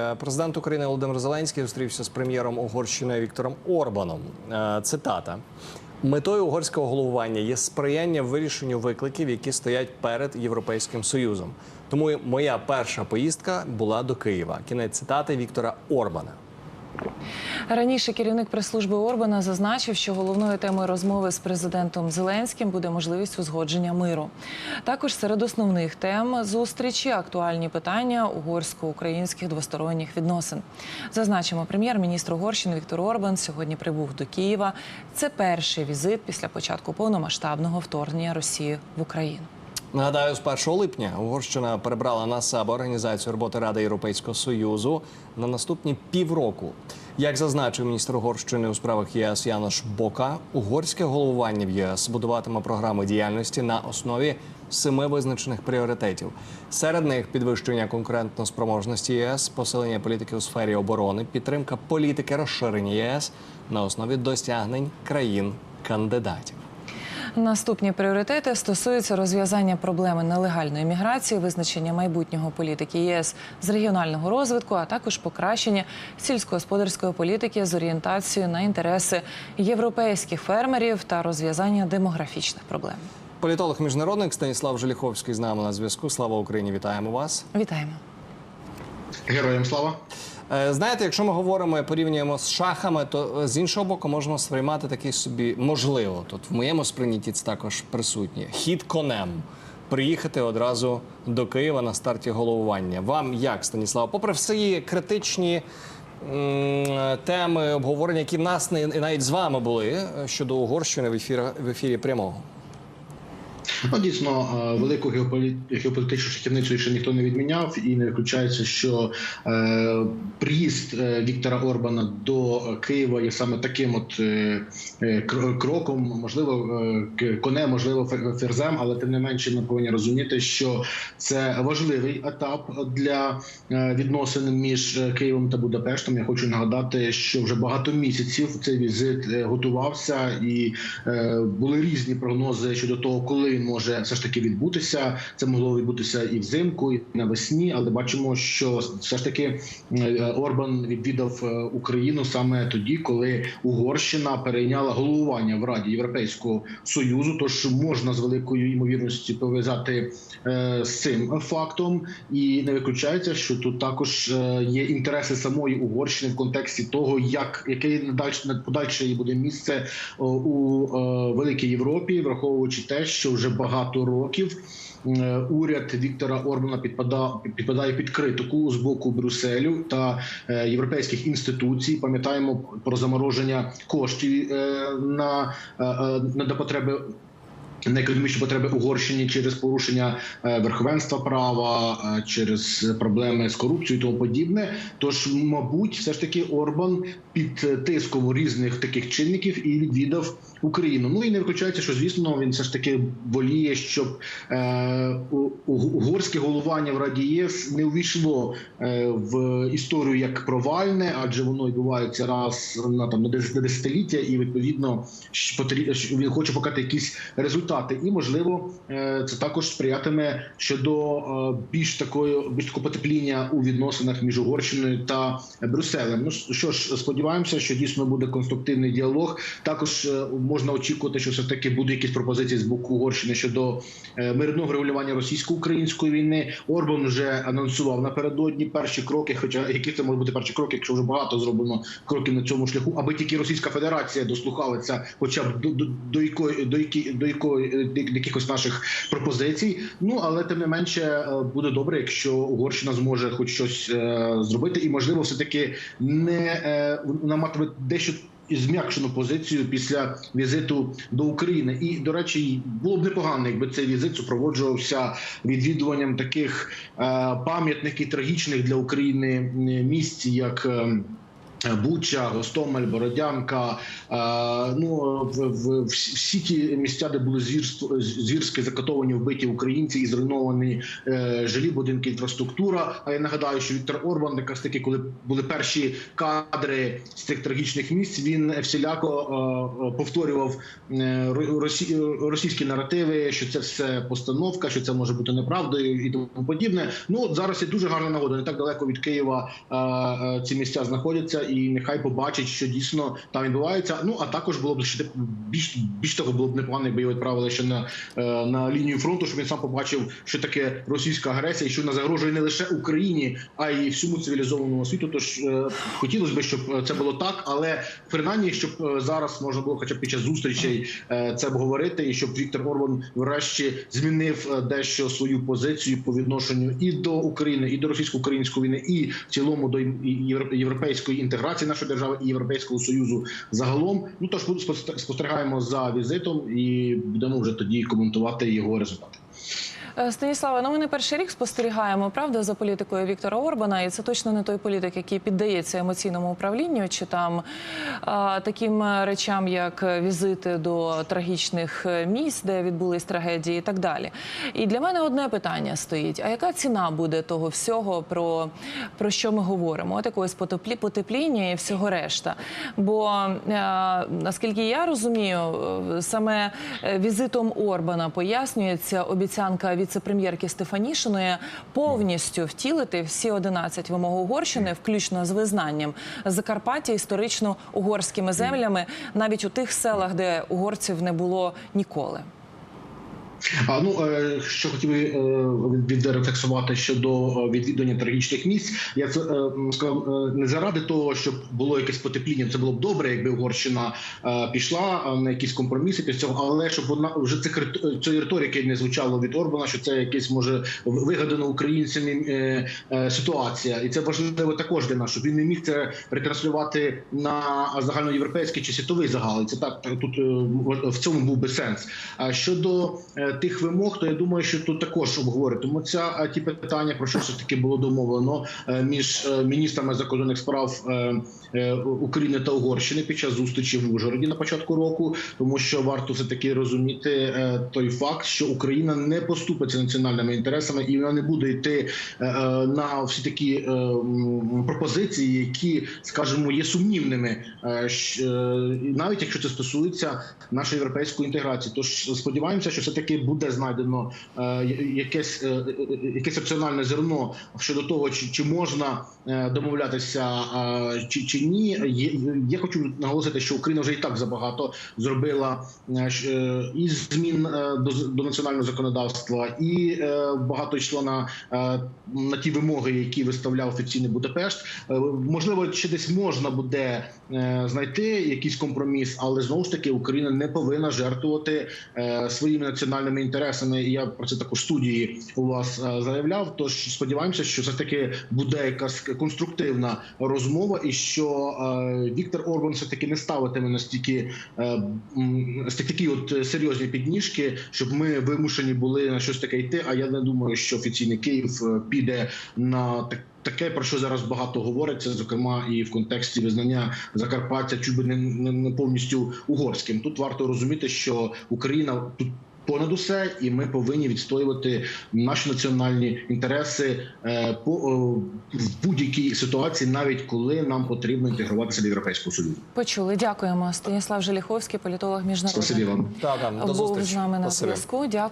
Е, Президент України Володимир Зеленський зустрівся з прем'єром Угорщини Віктором Орбаном. Е, Цитата. Метою угорського головування є сприяння вирішенню викликів, які стоять перед Європейським Союзом. Тому моя перша поїздка була до Києва. Кінець цитати Віктора Орбана. Раніше керівник прес-служби Орбана зазначив, що головною темою розмови з президентом Зеленським буде можливість узгодження миру. Також серед основних тем зустрічі актуальні питання угорсько-українських двосторонніх відносин. Зазначимо, прем'єр-міністр Угорщини Віктор Орбан сьогодні прибув до Києва. Це перший візит після початку повномасштабного вторгнення Росії в Україну. Нагадаю, з 1 липня Угорщина перебрала на себе організацію роботи Ради Європейського Союзу на наступні півроку. Як зазначив міністр Угорщини у справах ЄС Янош Бока, угорське головування в ЄС будуватиме програми діяльності на основі семи визначених пріоритетів. Серед них підвищення конкурентноспроможності ЄС, посилення політики у сфері оборони, підтримка політики розширення ЄС на основі досягнень країн-кандидатів. Наступні пріоритети стосуються розв'язання проблеми нелегальної міграції, визначення майбутнього політики ЄС з регіонального розвитку, а також покращення сільськогосподарської політики з орієнтацією на інтереси європейських фермерів та розв'язання демографічних проблем. Політолог міжнародник Станіслав Желіховський з нами на зв'язку. Слава Україні! Вітаємо вас. Вітаємо. Героям слава. Е, Знаєте, якщо ми говоримо і порівнюємо з шахами, то е, з іншого боку можна сприймати такий собі можливо. Тут в моєму сприйнятті це також присутнє. Хід конем. Приїхати одразу до Києва на старті головування. Вам як, Станіслав? Попри всі критичні м, теми обговорення, які в нас не навіть з вами були е, щодо Угорщини в ефірі, в ефірі прямого. Ну, дійсно, е, велику геополі- геополітичну шахівницю ще ніхто не відміняв, і не виключається, що е, приїзд е, Віктора Орбана до Києва є саме таким от кроком, можливо, е, к- конем, можливо, фе- ферзем, але тим не менше ми повинні розуміти, що це важливий етап для відносин між Києвом та Будапештом. Я хочу нагадати, що вже багато місяців цей візит готувався, і були різні прогнози щодо того, коли може все ж таки відбутися. Це могло відбутися і взимку, і навесні. Але бачимо, що все ж таки е, Орбан відвідав е, Україну саме тоді, коли Угорщина перейняла головування в Раді Європейського союзу. Тож можна з великою ймовірністю пов'язати е, з цим фактом, і не виключається, що тут також є інтереси самої Угорщини в контексті того, як яке подальше її буде місце у великій Європі, враховуючи те, що вже багато років. е, Уряд Віктора Орбана підпадає, під критику з боку Брюсселю та е, європейських інституцій. Пам'ятаємо про замороження коштів е, на, на потреби на економічні потреби Угорщині через порушення е, верховенства права, е, через проблеми з корупцією і тому подібне. Тож, мабуть, все ж таки Орбан під тиском різних таких чинників і відвідав Україну. Ну і не виключається, що звісно він все ж таки воліє, щоб е, угорське головування в Раді ЄС не увійшло в історію як провальне, адже воно відбувається раз на там на десятиліття, і відповідно він хоче показати якісь результати. І можливо, е, це також сприятиме щодо е, більш такої більш такого потепління у відносинах між Угорщиною та Брюсселем. Ну що ж, сподіваємося, що дійсно буде конструктивний діалог. Також е, можна очікувати, що все таки буде якісь пропозиції з боку Угорщини щодо мирного регулювання російсько-української війни. Орбан вже анонсував напередодні перші кроки. Хоча які це можуть бути перші кроки, якщо вже багато зроблено кроків на цьому шляху, аби тільки Російська Федерація дослухалася, хоча б до, до, до якої до які до якої е, якихось наших пропозицій. Ну але тим не менше е, буде добре, якщо Угорщина зможе хоч щось е, зробити, і можливо, все таки не е, вона матиме дещо зм'якшену позицію після візиту до України. І до речі, було б непогано, якби цей візит супроводжувався відвідуванням таких е, пам'ятних і трагічних для України е, місць, як. Буча, Гостомель, Бородянка, е, ну всі ті місця, де були звірство звірськи закатовані, вбиті українці і зруйновані е, жилі будинки, інфраструктура. А я нагадаю, що Віктор Орбан, якраз таки, коли були перші кадри з цих трагічних місць, він всіляко е, повторював російські наративи, що це все постановка, що це може бути неправдою і тому подібне. Ну зараз є дуже гарна нагода. Не так далеко від Києва ці місця знаходяться, і нехай побачать, що дійсно там відбувається. Ну а також було б ще більш більш того, було б непогано, якби його відправили ще на, е, на лінію фронту, щоб він сам побачив, що таке російська агресія, і що вона загрожує не лише Україні, а й всьому цивілізованому світу. Тож е, хотілося б, щоб е, це було так, але принаймні, щоб зараз можна було, хоча б під час зустрічей це обговорити, і щоб Віктор Орбан врешті змінив дещо свою позицію по відношенню і до України, і до російсько-української війни, і в цілому до європейської інтеграції нашої держави і європейського союзу загалом. Ну тож спостерігаємо за візитом і будемо вже тоді коментувати його результати. Е, Станіславе, ну ми не перший рік спостерігаємо правда за політикою Віктора Орбана, і це точно не той політик, який піддається емоційному управлінню чи там а, таким речам, як візити до трагічних місць, де відбулись трагедії, і так далі. І для мене одне питання стоїть: а яка ціна буде того всього, про, про що ми говоримо? От якогось потеплі, потепління і всього решта. Бо е, наскільки я розумію, е, саме візитом Орбана пояснюється обіцянка віце-прем'єрки Стефанішиної повністю втілити всі 11 вимог Угорщини, включно з визнанням Закарпаття історично угорськими землями, навіть у тих селах, де угорців не було ніколи. А ну е, що хотів е, відрефлексувати щодо е, відвідування трагічних місць. Я це сказав не заради того, щоб було якесь потепління. Це було б добре, якби Угорщина пішла на якісь компроміси після цього, але щоб вона вже цих цієї риторики не звучало від Орбана, що це якесь може вигадано українцями ситуація, і це важливо також для нас, щоб він не міг це ретранслювати на загальноєвропейський чи світовий загал. Це так тут в цьому був би сенс. А щодо тих вимог, то я думаю, що тут також ця е, ті питання про що все ж таки було домовлено е, між е, міністрами закордонних справ України та Угорщини під час зустрічі в Ужгороді на початку року, тому що варто все таки розуміти той факт, що Україна не поступиться національними інтересами і вона не буде йти на всі такі пропозиції, які, скажімо, є сумнівними, навіть якщо це стосується нашої європейської інтеграції. Тож сподіваємося, що все таки буде знайдено е, якесь, е, е, якесь раціональне зерно щодо того, чи, чи можна домовлятися чи, чи ні. Я хочу наголосити, що Україна вже і так забагато зробила і змін до, до національного законодавства, і багато йшло на, на ті вимоги, які виставляв офіційний Будапешт. Можливо, ще десь можна буде знайти якийсь компроміс, але знову ж таки Україна не повинна жертвувати своїми національними інтересами. І я про це також студії у вас е, заявляв. Тож сподіваємося, що все таки буде якась конструктивна розмова, і що е, Віктор Орбан все таки не ставитиме настільки е, такі от серйозні підніжки, щоб ми вимушені були на щось таке йти. А я не думаю, що офіційний Київ піде на так. Таке про що зараз багато говориться, зокрема і в контексті визнання Закарпаття чуть би не, не, не повністю угорським. Тут варто розуміти, що Україна тут понад усе, і ми повинні відстоювати наші національні інтереси е, по в будь-якій ситуації, навіть коли нам потрібно інтегруватися до європейського союзу. Почули. Дякуємо. Станіслав Желіховський, політолог Спасибі вам. Був з нами на зв'язку. Дякуємо.